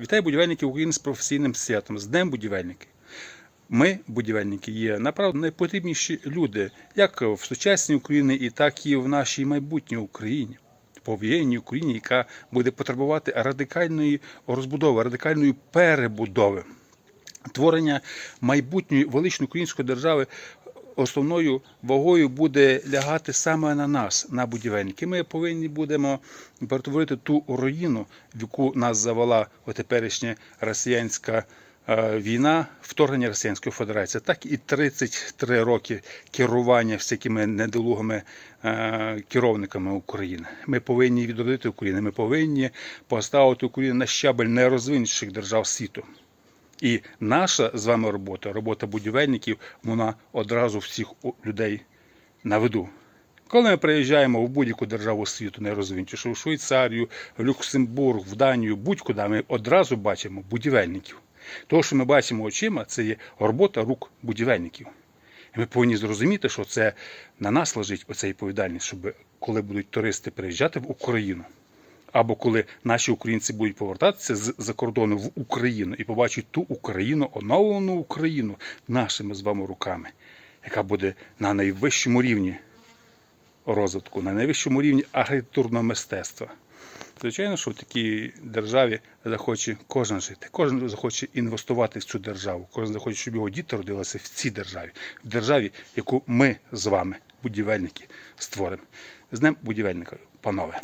Вітаю будівельників України з професійним святом, з Днем будівельників. Ми, будівельники, є направду найпотрібніші люди, як в сучасній Україні, і так і в нашій майбутній Україні, повоєнній Україні, яка буде потребувати радикальної розбудови, радикальної перебудови, творення майбутньої величної української держави. Основною вагою буде лягати саме на нас, на будівельників. Ми повинні будемо перетворити ту руїну, в яку нас завела отеперішня росіянська е, війна, вторгнення Російської Федерації, так і 33 роки керування всякими недолугими е, керівниками України. Ми повинні відродити Україну. Ми повинні поставити Україну на щабель найрозвинутіших держав світу. І наша з вами робота, робота будівельників, вона одразу всіх людей на виду. Коли ми приїжджаємо в будь-яку державу світу, найрозвинутішу, в Швейцарію, в Люксембург, в Данію, будь-куди, ми одразу бачимо будівельників. Того, що ми бачимо очима, це є робота рук будівельників. І ми повинні зрозуміти, що це на нас лежить оця відповідальність, щоб коли будуть туристи приїжджати в Україну, або коли наші українці будуть повертатися з за кордону в Україну і побачать ту Україну, оновлену Україну нашими з вами руками, яка буде на найвищому рівні розвитку, на найвищому рівні архітектурного мистецтва. Звичайно, що в такій державі захоче кожен жити, кожен захоче інвестувати в цю державу, кожен захоче, щоб його діти родилися в цій державі, в державі, яку ми з вами, будівельники, створимо. З Днем будівельника, панове.